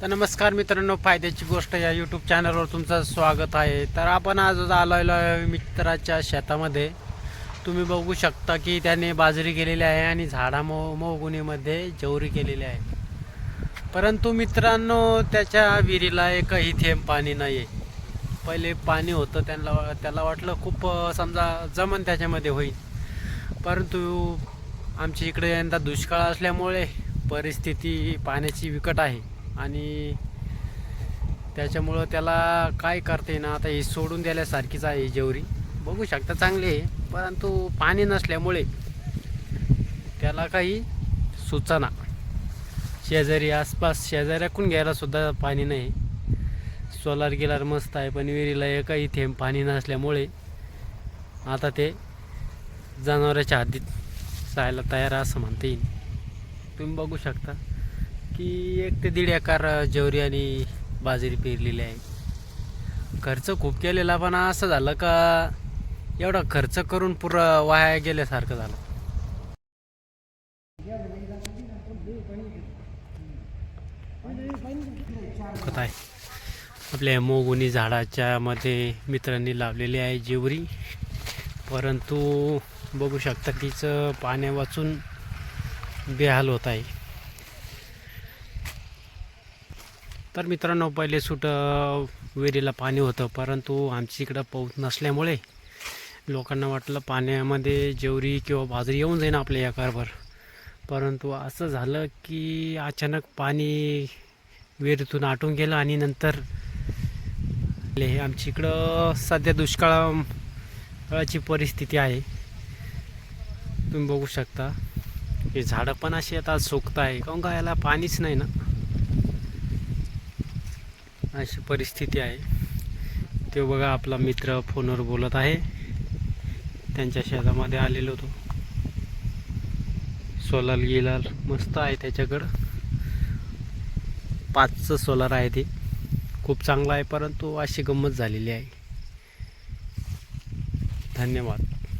तर नमस्कार मित्रांनो फायद्याची गोष्ट या यूट्यूब चॅनलवर तुमचं स्वागत आहे. तर आपण आज आलेलो आहे मित्राच्या शेतामध्ये. तुम्ही बघू शकता की त्याने बाजरी केलेली आहे आणि झाडा मो मोगुणीमध्ये जवरी केलेली आहे. परंतु मित्रांनो त्याच्या विहिरीला एकही थेंब पाणी नाही आहे पहिले पाणी होतं त्यांना त्याला वाटलं खूप समजा जमन त्याच्यामध्ये होईल. परंतु आमच्या इकडे यंदा दुष्काळ असल्यामुळे परिस्थिती पाण्याची विकट आहे. आणि त्याच्यामुळं त्याला काय करता येईना आता हे सोडून द्यायल्यासारखीच आहे ही जेवरी. बघू शकता चांगली आहे परंतु पाणी नसल्यामुळे त्याला काही सुचना. शेजारी आसपास शेजाऱ्याकून घ्यायलासुद्धा पाणी नाही. सोलार गिलार मस्त आहे पण विहिरीला एकही थेंब पाणी नसल्यामुळे आता ते जनावराच्या हद्दीत जायला तयार असं म्हणता येईल. तुम्ही बघू शकता. की एक ते दीड एकर जेवरी आणि बाजरी पेरलेली आहे. खर्च खूप केलेला पण असं झालं का एवढा खर्च करून पुरं वाया गेल्यासारखं झालं. खत आहे. आपल्या मोगुनी झाडाच्या मध्ये मित्रांनी लावलेली आहे जेवरी. परंतु बघू शकता तिचं पाण्या वाचून बेहाल होत आहे. तर मित्रांनो पहिले सुट विहिरीला पाणी होतं परंतु आमच्या इकडं पाऊस नसल्यामुळे लोकांना वाटलं पाण्यामध्ये जेवरी किंवा बाजरी येऊन जाईन आपल्या या कारभार. परंतु असं झालं की अचानक पाणी विहिरीतून आटून गेलं आणि नंतर हे आमच्या इकडं सध्या दुष्काळाची परिस्थिती आहे. तुम्ही बघू शकता. हे झाडं पण अशी आता सुकत आहे काऊन का याला पाणीच नाही ना? अशी परिस्थिती आहे. ते बघा आपला मित्र फोनवर बोलत आहे. त्यांच्या शेतामध्ये आलेलो होतो सोलार गिलार मस्त आहे त्याच्याकडं. पाचचं सोलार आहे ते. खूप चांगलं आहे परंतु अशी गंमत झालेली आहे. धन्यवाद.